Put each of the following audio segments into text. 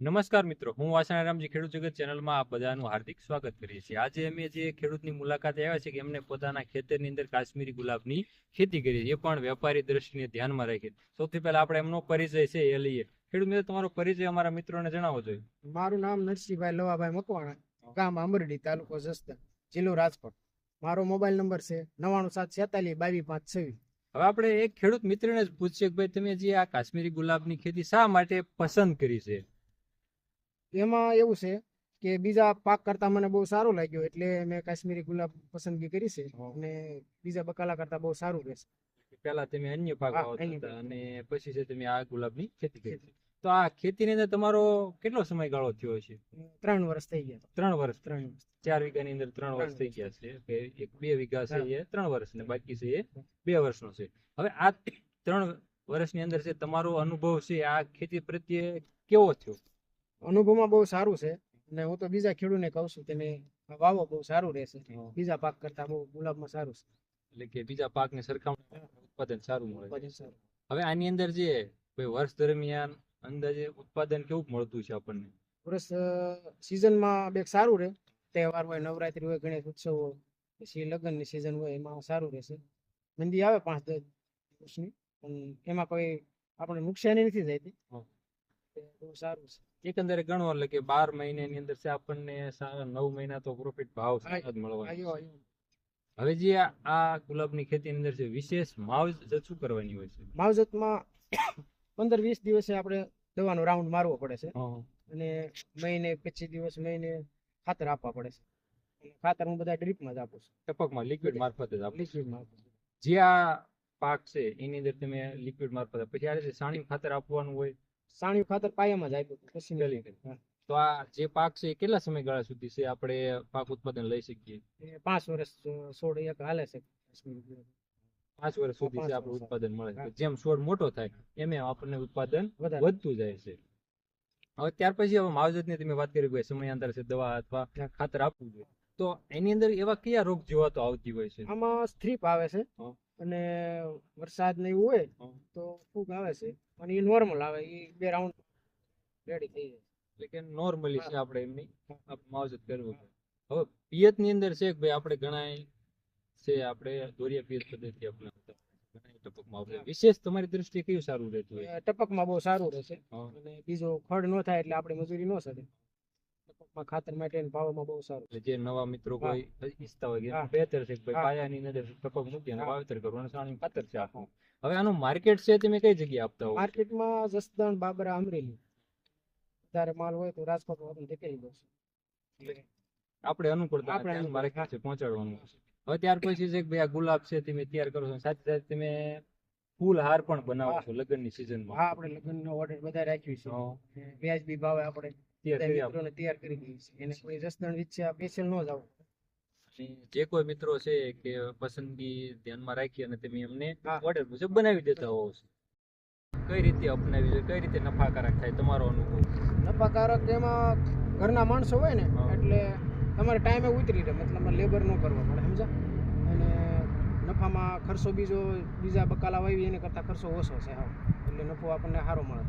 નમસ્કાર મિત્રો હું વાસણારામજી ખેડૂત જગત ચેનલમાં આપ બધાનું હાર્દિક સ્વાગત કરીએ છીએ. આજે અમે જે ખેડૂતની મુલાકાતે આવ્યા છે કે એમને પોતાના ખેતરની અંદર કાશ્મીરી ગુલાબની ખેતી કરી છે. એ પણ વેપારી દ્રષ્ટિને ધ્યાનમાં રાખી સૌથી પહેલા આપણે એમનો પરિચય છે એ લઈએ. ખેડૂત મિત્રો તમારો પરિચય અમારા મિત્રોને જણાવો જોઈએ. મારું નામ નરસિંહભાઈ લવાભાઈ મકવાણા ગામ આંબરડી તાલુકો જસદણ જિલ્લો રાજકોટ. મારો મોબાઈલ નંબર છે નવાણું સાત છેતાલીસ બાવીસ પાંચ છવ્વીસ. હવે આપણે એક ખેડૂત મિત્રને જ પૂછીએ કે ભાઈ તમે જે આ કાશ્મીરી ગુલાબની ખેતી શા માટે પસંદ કરી છે? એમાં એવું છે કે બીજા પાક કરતા મને બહુ સારું લાગ્યું એટલે મેં કાશ્મીરી ગુલાબ પસંદગી કરી છે અને બીજા બકાલા કરતા બહુ સારું રહેશે. પહેલા તમે અન્ય પાક વાવતા. અને પછી છે તમે આ ગુલાબની ખેતી કરી. તો આ ખેતીની અંદર તમારો કેટલો સમયગાળો થયો છે ત્રણ વર્ષ થઈ ગયા. ત્રણ વર્ષ. ત્રણ વર્ષ. ચાર વીઘાની અંદર ત્રણ વર્ષ થઈ ગયા છે. કે એક બે વીઘા છે એ ત્રણ વર્ષ ને બાકી છે એ બે વર્ષનો છે. હવે આ ત્રણ વર્ષની અંદર છે તમારો અનુભવ છે આ ખેતી પ્રત્યે કેવો થયો? અનુભવમાં બહુ સારું છે. અને હું તો બીજા ખેડૂતને કહું છું તમે વાવો બહુ સારું રહેશે. બીજા પાક કરતા બહુ ગુલાબમાં સારું છે. એટલે કે બીજા પાકની સરખામણી ઉત્પાદન સારું મળે. ઉત્પાદન સારું. હવે આની અંદર જે કોઈ વર્ષ દરમિયાન અંદાજે ઉત્પાદન કેવું મળતું છે આપણને? વર્ષ સિઝનમાં બે સારું રહે. તહેવાર હોય નવરાત્રી હોય ગણેશ ઉત્સવ હોય પછી લગ્નની સિઝન હોય એમાં સારું રહેશે. મંદી આવે પાંચ દસ દિવસની પણ એમાં કોઈ આપણે નુકસાની નથી થતી. બહુ સારું છે. એકંદરે ગણો એટલે કે બાર મહિનાની અંદર છે આપણને સારા નવ મહિના તો પ્રોફિટ ભાવ જ મળવાનો હવે જે આ- આ ગુલાબની ખેતીની અંદર છે વિશેષ માવજત શું કરવાની હોય છે? માવજતમાં પંદર વીસ દિવસે આપણે દવાનો રાઉન્ડ મારવો પડે છે. અને મહિને પચીસ દિવસ મહિને ખાતર આપવા પડે છે. ખાતર હું બધા ડ્રીપમાં જ આપું છું. ટપકમાં લિક્વિડ મારફતે જ આપું લિક્વિડ મારફતે. જે આ પાક છે એની અંદર તમે લિક્વિડ મારફતે પછી આ રીતે સાણી ખાતર આપવાનું હોય સાણિયું ખાતર પાયામાં જ આપ્યું પછી. તો આ જે પાક છે એ કેટલા સમયગાળા સુધી છે? આપણે પાક ઉત્પાદન લઈ શકીએ? પાંચ વર્ષ છોડ એક હાલે છે. પાંચ વર્ષ સુધી છે આપણું ઉત્પાદન મળે છે. જેમ છોડ મોટો થાય એમ આપણને ઉત્પાદન વધતું જાય છે. હવે ત્યાર પછી હવે માવજતની તમે વાત કરી કે સમયાંતર છે દવા અથવા ખાતર આપવું જોઈએ. તો એની અંદર એવા કયા રોગ જોવા તો આવતી હોય છે? આમાં સ્ત્રીપ આવે છે. અને વરસાદ ને એવું હોય તો ફૂગ આવે છે. પણ એ નોર્મલ આવે એ બે રાઉન્ડ રેડી થઈ જાય. એટલે કે નોર્મલી છે આપણે એમની. માવજત કરવું હવે પિયતની અંદર છે કે ભાઈ આપણે ઘણા છે આપણે દોરિયા પિયત પદ્ધતિ અપનાવતા આપણે વિશેષ તમારી દ્રષ્ટિએ કયું સારું રહેતું હોય? ટપકમાં બહુ સારું રહેશે. અને બીજો ખડ ન થાય એટલે આપણે મજૂરી ન સડે. ટપકમાં ખાતર માટે ભાવમાં બહુ સારું જે નવા મિત્રો કોઈ ઈચ્છતા હોય કે હા. છે ભાઈ પાયાની નજર ટપક મૂકી વાવેતર કરવું અને સાણી ખાતર છે. હવે આનું માર્કેટ છે તમે કઈ જગ્યાએ આપતા હો માર્કેટમાં જસદણ બાબરા અમરેલી. વધારે માલ હોય તો રાજકોટ આપણે ધકેલી દઉં છું. આપણે અનુકૂળતા આપણે મારે. છે પહોંચાડવાનું. હવે ત્યાર પછી છે કે ભાઈ આ ગુલાબ છે તમે તૈયાર કરો છો. સાથે સાથે તમે ફૂલ હાર પણ બનાવો. છો લગ્નની સિઝનમાં હા આપણે લગ્નનો ઓર્ડર બધા રાખ્યું છે. વ્યાજબી ભાવે આપણે મિત્રોને તૈયાર કરી દઈએ છીએ. એને કોઈ ન જે કોઈ મિત્રો છે કે પસંદગી ધ્યાનમાં રાખી અને તમે એમને ઓર્ડર મુજબ બનાવી દેતા હોવ છો કઈ રીતે અપનાવી કઈ રીતે નફાકારક થાય તમારો અનુભવ? નફાકારક એમાં ઘરના માણસો હોય ને એટલે તમારે ટાઈમે ઉતરી રહે મતલબ લેબર ન કરવા પડે સમજા અને નફામાં ખર્ચો બીજો બીજા બકાલા વાવી એને કરતાં ખર્ચો ઓછો છે હા. એટલે નફો આપણને સારો મળે.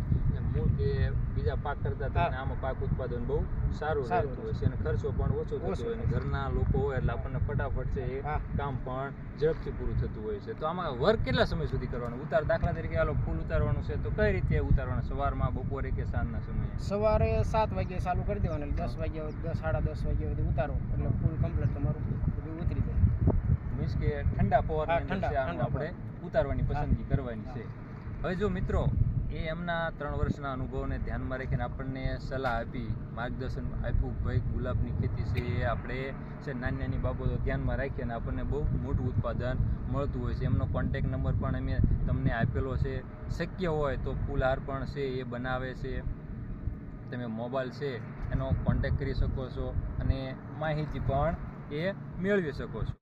એમ કે બીજા પાક કરતા તમને આમાં પાક ઉત્પાદન બહુ સારું રહેતું હોય છે અને ખર્ચો પણ ઓછો થતો હોય અને ઘરના લોકો હોય એટલે આપણને ફટાફટ છે એ કામ પણ ઝડપથી પૂરું થતું હોય છે. તો આમાં વર્ક કેટલા સમય સુધી કરવાનું? ઉતાર દાખલા તરીકે હાલો ફૂલ ઉતારવાનું છે તો કઈ રીતે ઉતારવાનું? સવારમાં બપોરે કે સાંજના સમયે? સવારે સાત વાગે ચાલુ કરી દેવાનું એટલે દસ વાગ્યા દસ સાડા દસ વાગ્યા સુધી ઉતારો. એટલે ફૂલ કમ્પ્લીટ તમારું બધું ઉતરી જાય. મીન્સ કે ઠંડા ઠંડા આપણે ઉતારવાની પસંદગી કરવાની છે. હવે જો મિત્રો એ એમના ત્રણ વર્ષના અનુભવને ધ્યાનમાં રાખીને આપણને સલાહ આપી, માર્ગદર્શન આપ્યું ભાઈ ગુલાબની ખેતી છે એ આપણે છે નાની નાની બાબતો ધ્યાનમાં રાખીને આપણને બહુ મોટું ઉત્પાદન મળતું હોય છે. એમનો કોન્ટેક નંબર પણ અમે તમને આપેલો છે. શક્ય હોય તો ફૂલહાર પણ છે એ બનાવે છે. તમે મોબાઈલ છે એનો કોન્ટેક કરી શકો છો અને માહિતી પણ એ મેળવી શકો છો.